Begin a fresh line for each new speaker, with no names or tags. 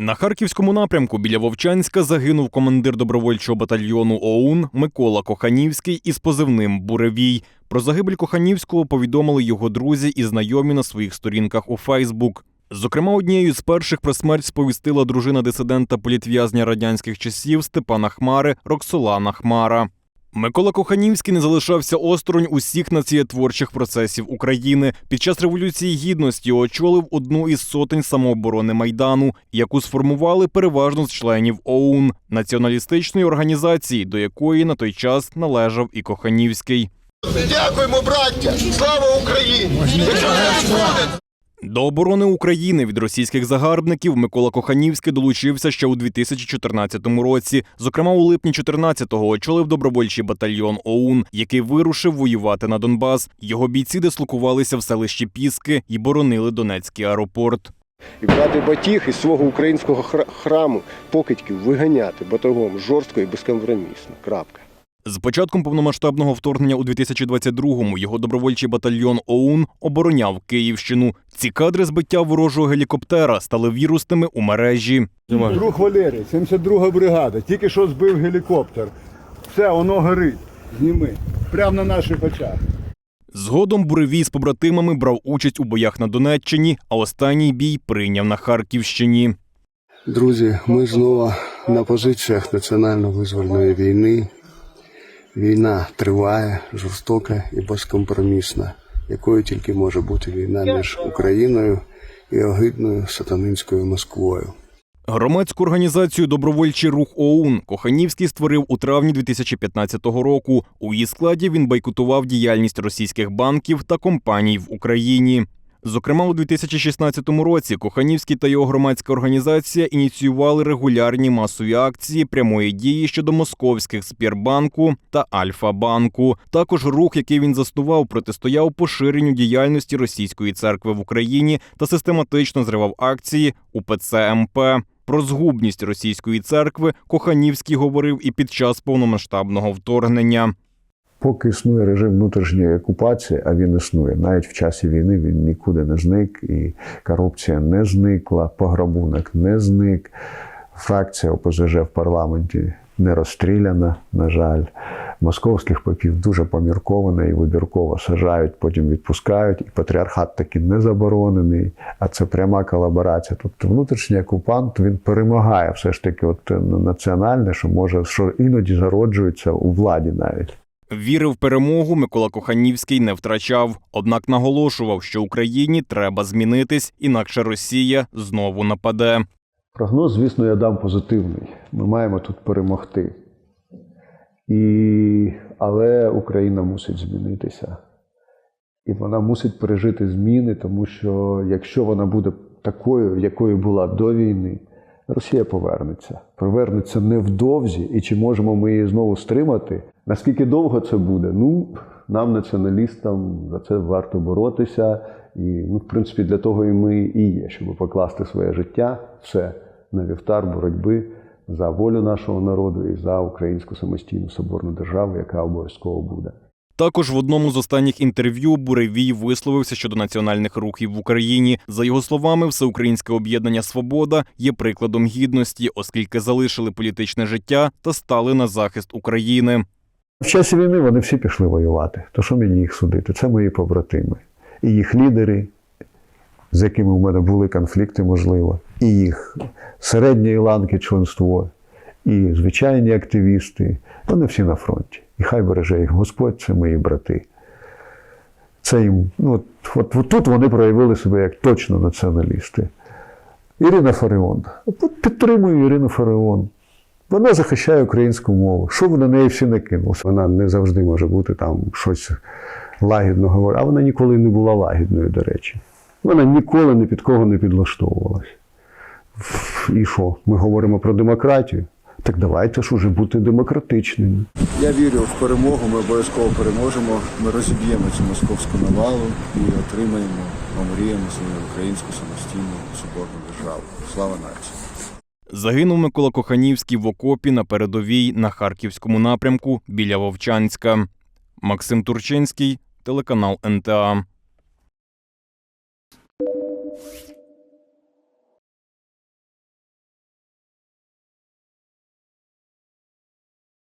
На харківському напрямку біля Вовчанська загинув командир добровольчого батальйону ОУН Микола Коханівський із позивним Буревій. Про загибель Коханівського повідомили його друзі і знайомі на своїх сторінках у Фейсбук. Зокрема, однією з перших про смерть сповістила дружина дисидента політв'язня радянських часів Степана Хмари Роксолана Хмара. Микола Коханівський не залишався осторонь усіх націєтворчих процесів України. Під час революції гідності очолив одну із сотень самооборони майдану, яку сформували переважно з членів ОУН націоналістичної організації, до якої на той час належав і Коханівський.
Дякуємо, браття! Слава Україні!
До оборони України від російських загарбників Микола Коханівський долучився ще у 2014 році. Зокрема, у липні 14-го очолив добровольчий батальйон ОУН, який вирушив воювати на Донбас. Його бійці дислокувалися в селищі Піски і боронили Донецький аеропорт.
і брати батіг із свого українського хра- храму покидьків виганяти батогом жорстко і безкомпромісно. Крапка.
З початком повномасштабного вторгнення у 2022-му його добровольчий батальйон ОУН обороняв Київщину. Ці кадри збиття ворожого гелікоптера стали вірусними у мережі.
Друг Валерій, 72 бригада, тільки що збив гелікоптер. Все, воно горить. Зніми. Прямо на наших очах.
Згодом Буревій з побратимами брав участь у боях на Донеччині, а останній бій прийняв на Харківщині.
Друзі, ми знову на позиціях національно-визвольної війни. Війна триває, жорстока і безкомпромісна, якою тільки може бути війна між Україною і огидною сатанинською Москвою.
Громадську організацію Добровольчий рух ОУН Коханівський створив у травні 2015 року. У її складі він бойкотував діяльність російських банків та компаній в Україні. Зокрема, у 2016 році Коханівський та його громадська організація ініціювали регулярні масові акції прямої дії щодо московських Спірбанку та Альфа-банку. Також рух, який він заснував, протистояв поширенню діяльності російської церкви в Україні та систематично зривав акції УПЦ МП. Про згубність російської церкви Коханівський говорив і під час повномасштабного вторгнення.
Поки існує режим внутрішньої окупації, а він існує, навіть в часі війни він нікуди не зник, і корупція не зникла, пограбунок не зник. Фракція ОПЗЖ в парламенті не розстріляна, на жаль. Московських попів дуже помірковано і вибірково сажають, потім відпускають, і патріархат таки не заборонений, а це пряма колаборація. Тобто внутрішній окупант він перемагає все ж таки от національне, що може що іноді зароджується у владі навіть.
Віри в перемогу Микола Коханівський не втрачав, однак наголошував, що Україні треба змінитись, інакше Росія знову нападе.
Прогноз, звісно, я дам позитивний. Ми маємо тут перемогти. І... Але Україна мусить змінитися. І вона мусить пережити зміни, тому що якщо вона буде такою, якою була до війни, Росія повернеться. Повернеться невдовзі, і чи можемо ми її знову стримати? Наскільки довго це буде? Ну, нам, націоналістам, за це варто боротися. І, ну, в принципі, для того і ми і є, щоб покласти своє життя все на вівтар боротьби за волю нашого народу і за українську самостійну соборну державу, яка обов'язково буде.
Також в одному з останніх інтерв'ю Буревій висловився щодо національних рухів в Україні. За його словами, всеукраїнське об'єднання Свобода є прикладом гідності, оскільки залишили політичне життя та стали на захист України.
В часі війни вони всі пішли воювати. То що мені їх судити? Це мої побратими. І їх лідери, з якими в мене були конфлікти, можливо, і їх середньої ланки членство, і звичайні активісти. Вони всі на фронті. І хай береже їх Господь, це мої брати. Це їм, ну, от, от, от тут вони проявили себе як точно націоналісти. Ірина Фаріон. Підтримую Ірину Фаріон. Вона захищає українську мову. Що ви на неї всі накинулися? Вона не завжди може бути там щось лагідно говорити, а вона ніколи не була лагідною, до речі. Вона ніколи ні під кого не підлаштовувалась. І що? Ми говоримо про демократію? Так давайте ж уже бути демократичними.
Я вірю в перемогу. Ми обов'язково переможемо. Ми розіб'ємо цю московську навалу і отримаємо, помріємо свою українську самостійну соборну державу. Слава нації!
Загинув Микола Коханівський в окопі на передовій на харківському напрямку біля Вовчанська. Максим Турчинський, телеканал НТА.